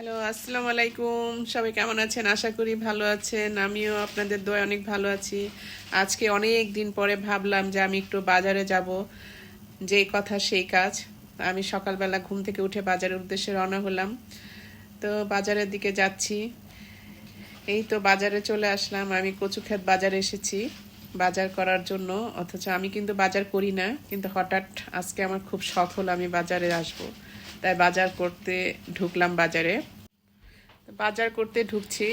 Hello আসসালামু আলাইকুম সবাই কেমন আছেন? আশা করি ভালো আছেন। আমিও আপনাদের দোয়া অনেক ভালো আছি। আজকে অনেক দিন পরে ভাবলাম যে আমি একটু বাজারে যাব। যে কথা সেই কাজ। আমি সকালবেলা ঘুম থেকে উঠে বাজারের উদ্দেশ্যে রওনা হলাম। তো বাজারের দিকে যাচ্ছি। এই তো বাজারে চলে আসলাম। আমি কচুক্ষেত বাজারে এসেছি বাজার করার জন্য। অথচ আমি কিন্তু বাজার করি না। কিন্তু হঠাৎ আজকে আমার খুব শখ হলো আমি বাজারে আসব। তাই বাজার করতে ঢুকলাম বাজারে। বাজার করতে ঢুকছি।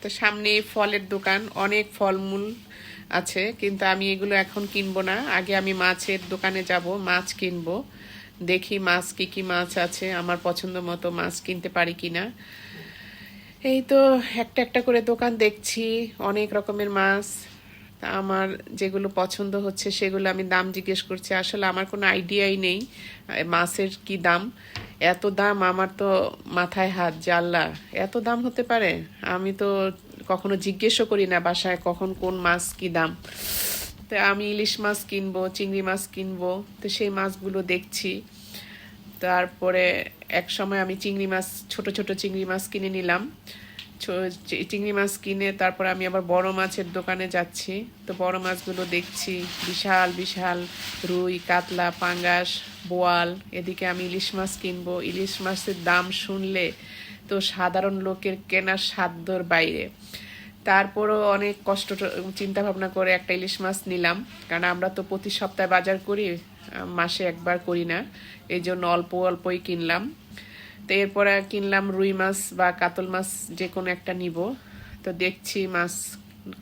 তো সামনে ফলের দোকান, অনেক ফলমূল আছে, কিন্তু আমি এগুলো এখন কিনবো না। আগে আমি মাছের দোকানে যাব, মাছ কিনবো। দেখি মাছ কি কি মাছ আছে, আমার পছন্দ মতো মাছ কিনতে পারি কিনা। এই তো একটা একটা করে দোকান দেখছি, অনেক রকমের মাছ। আমার যেগুলো পছন্দ হচ্ছে, সেগুলো আমি দাম জিজ্ঞেস করছি। আসলে আমার কোনো আইডিয়াই নেই মাছের কি দাম। এত দাম আমার তো মাথায় হাত জাল্লা এত দাম হতে পারে? আমি তো কখনো জিজ্ঞেসও করি না বাসায় কখন কোন মাছ কি দাম। তো আমি ইলিশ মাছ কিনবো, চিংড়ি মাছ কিনবো, তো সেই মাছগুলো দেখছি। তারপরে এক সময় আমি চিংড়ি মাছ, ছোট ছোট চিংড়ি মাছ কিনে নিলাম। চিংড়ি মাছ কিনে তারপর আমি আবার বড় মাছের দোকানে যাচ্ছি। তো বড় মাছগুলো দেখছি, বিশাল বিশাল রুই, কাতলা, পাঙ্গাস, বোয়াল। এদিকে আমি ইলিশ মাছ কিনবো। ইলিশ মাছের দাম শুনলে তো সাধারণ লোকের কেনার সাধ্যর বাইরে। তারপরও অনেক কষ্ট চিন্তা ভাবনা করে একটা ইলিশ মাছ নিলাম। কারণ আমরা তো প্রতি সপ্তাহে বাজার করি মাসে একবার করি না। এই জন্য অল্প অল্পই কিনলাম। তো এরপরে কিনলাম রুই মাছ বা কাতল মাছ যে কোনো একটা নিব। তো দেখছি মাছ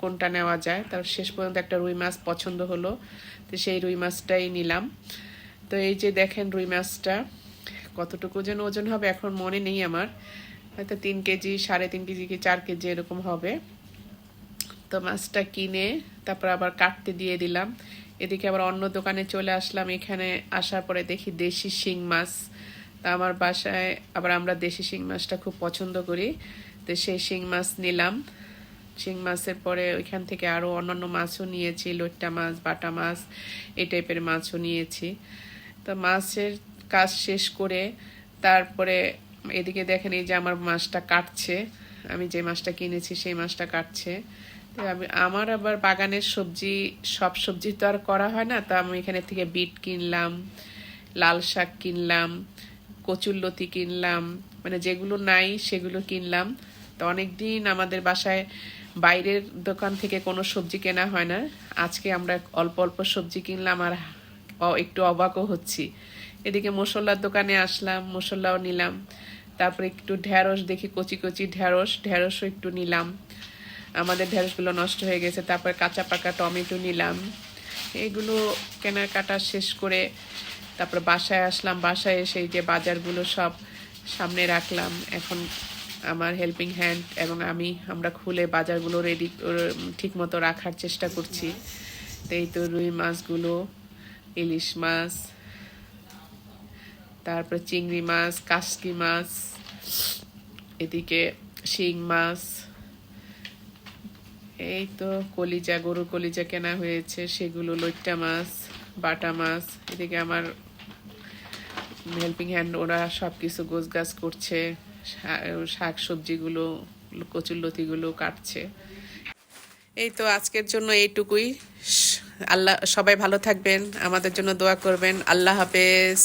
কোনটা নেওয়া যায়। তার শেষ পর্যন্ত একটা রুই মাছ পছন্দ হলো। তো সেই রুই মাছটাই নিলাম। তো এই যে দেখেন রুই মাছটা, কতটুকু যেন ওজন হবে এখন মনে নেই আমার। হয়তো তিন কেজি, সাড়ে তিন কেজি কি চার কেজি এরকম হবে। তো মাছটা কিনে তারপর আবার কাটতে দিয়ে দিলাম। এদিকে আবার অন্য দোকানে চলে আসলাম। এখানে আসার পরে দেখি দেশি শিং মাছ। তা আমার বাসায় আবার আমরা দেশি শিং মাছটা খুব পছন্দ করি। তো সেই শিং মাছ নিলাম। শিং মাছের পরে ওইখান থেকে আরও অন্যান্য মাছও নিয়েছি, লোট্টা মাছ, বাটা মাছ, এই টাইপের মাছও নিয়েছি। তো মাছের কাজ শেষ করে তারপরে এদিকে দেখেন এই যে আমার মাছটা কাটছে। আমি যে মাছটা কিনেছি সেই মাছটা কাটছে। তো আমি, আমার আবার বাগানের সবজি, সব সবজি তো আর করা হয় না। তো আমি এখানে থেকে বিট কিনলাম, লাল শাক কিনলাম কচুরলতি কিনলাম মানে যেগুলো নাই সেগুলো কিনলাম। তো অনেক দিন আমাদের বাসায় বাইরের দোকান থেকে কোনো সবজি কেনা হয় না। আজকে আমরা অল্প অল্প সবজি কিনলাম আর একটু অবাকও হচ্ছি। এদিকে মশলার দোকানে আসলাম, মশলাও নিলাম। তারপরে একটু ঢ্যাঁড়স দেখি, কচি কচি ঢ্যাঁড়স ঢ্যাঁড়সও একটু নিলাম। আমাদের ঢ্যাঁড়সগুলো নষ্ট হয়ে গেছে, তারপরে কাঁচা পাকা টমেটো নিলাম। এগুলো কেনাকাটা শেষ করে তারপর বাসায় আসলাম, বাসায় এসে যে বাজারগুলো সব সামনে রাখলাম। এখন আমার হেল্পিং হ্যান্ড এবং আমি, আমরা খুলে বাজারগুলো রেডি ঠিক মতো রাখার চেষ্টা করছি। এই তো রুই মাছগুলো, ইলিশ মাছ, তারপর চিংড়ি মাছ, কাসকি মাছ, এদিকে শিং মাছ, এই তো কলিজা গরু কলিজা কেনা হয়েছে, সেগুলো লইট্টা মাছ। বাটা মাছ এদিকে আমার হেল্পিং হ্যান্ড ওরা সব কিছু গোছগাছ করছে শাক সবজিগুলো কচুর লতিগুলো কাটছে। এই তো আজকের জন্য এইটুকুই। আল্লাহ সবাই ভালো থাকবেন, আমাদের জন্য দোয়া করবেন। আল্লাহ হাফেজ।